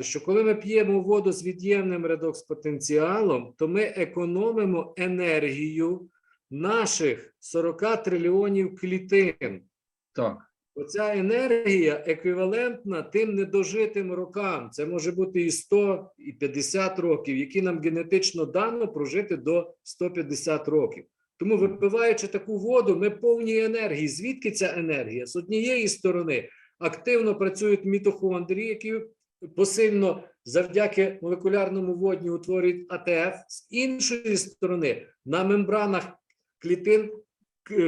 що коли ми п'ємо воду з від'ємним редокс-потенціалом, то ми економимо енергію наших 40 трильйонів клітин. Так. Оця енергія еквівалентна тим недожитим рокам. Це може бути і 100, і 50 років, які нам генетично дано прожити до 150 років. Тому, випиваючи таку воду, ми повні енергії. Звідки ця енергія? З однієї сторони активно працюють мітохондрії, які посильно завдяки молекулярному водню утворюють АТФ. З іншої сторони, на мембранах клітин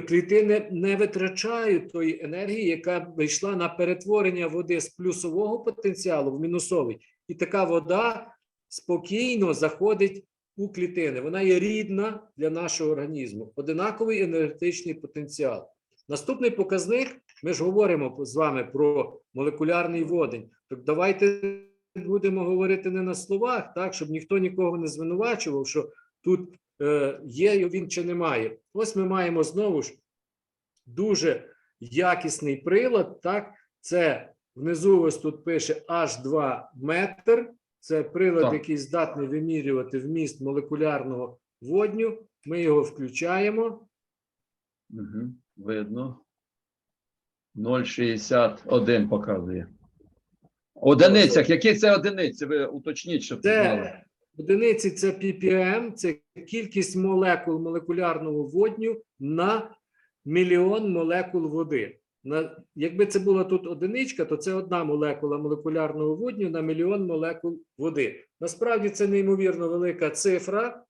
клітини не витрачають тої енергії, яка йшла на перетворення води з плюсового потенціалу в мінусовий. І така вода спокійно заходить у клітини. Вона є рідна для нашого організму. Одинаковий енергетичний потенціал. Наступний показник: ми ж говоримо з вами про молекулярний водень. Так давайте будемо говорити не на словах, так щоб ніхто нікого не звинувачував, що тут е, є він чи немає. Ось ми маємо знову ж дуже якісний прилад. Так, це внизу ось тут пише H2 метр. Це прилад, Так. який здатний вимірювати вміст молекулярного водню. Ми його включаємо. Угу. Видно. 0,61 показує. Одиницях. Які це одиниці? Ви уточніть, щоб знали. Це одиниці це ppm, це кількість молекул молекулярного водню на мільйон молекул води. На, якби це була тут одиничка, то це одна молекула молекулярного водню на мільйон молекул води. Насправді це неймовірно велика цифра,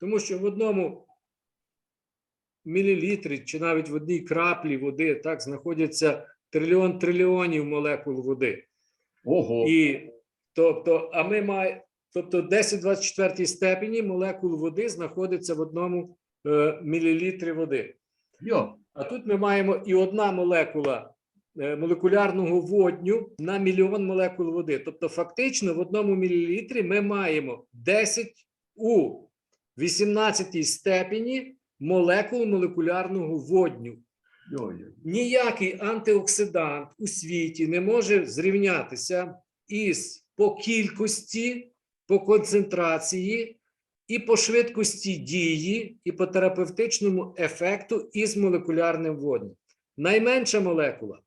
тому що в одному мілілітрі чи навіть в одній краплі води так знаходяться трильйон трильйонів молекул води. Ого. І тобто, а ми маємо, тобто 10 24 степені молекул води знаходиться в одному е, мілілітрі води. Йо. А тут ми маємо і одна молекула е, молекулярного водню на мільйон молекул води. Тобто, фактично, в одному мілілітрі ми маємо 10 у 18 степені молекул молекулярного водню. Ніякий антиоксидант у світі не може зрівнятися із по кількості, по концентрації і по швидкості дії, і по терапевтичному ефекту із молекулярним воднем. Найменша молекула,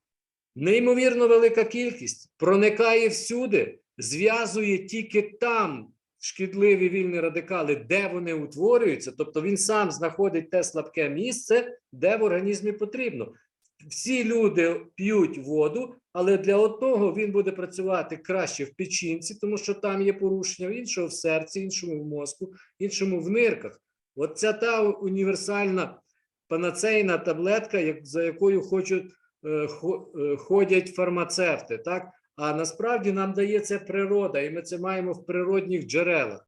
неймовірно велика кількість, проникає всюди, зв'язує тільки там шкідливі вільні радикали, де вони утворюються. Тобто він сам знаходить те слабке місце, де в організмі потрібно. Всі люди п'ють воду, але для одного він буде працювати краще в печінці, тому що там є порушення, іншого в серці, іншому в мозку, іншому в нирках. От ця та універсальна панацейна таблетка, як, за якою хочуть, е, е, ходять фармацевти. Так? А насправді нам дає це природа, і ми це маємо в природних джерелах.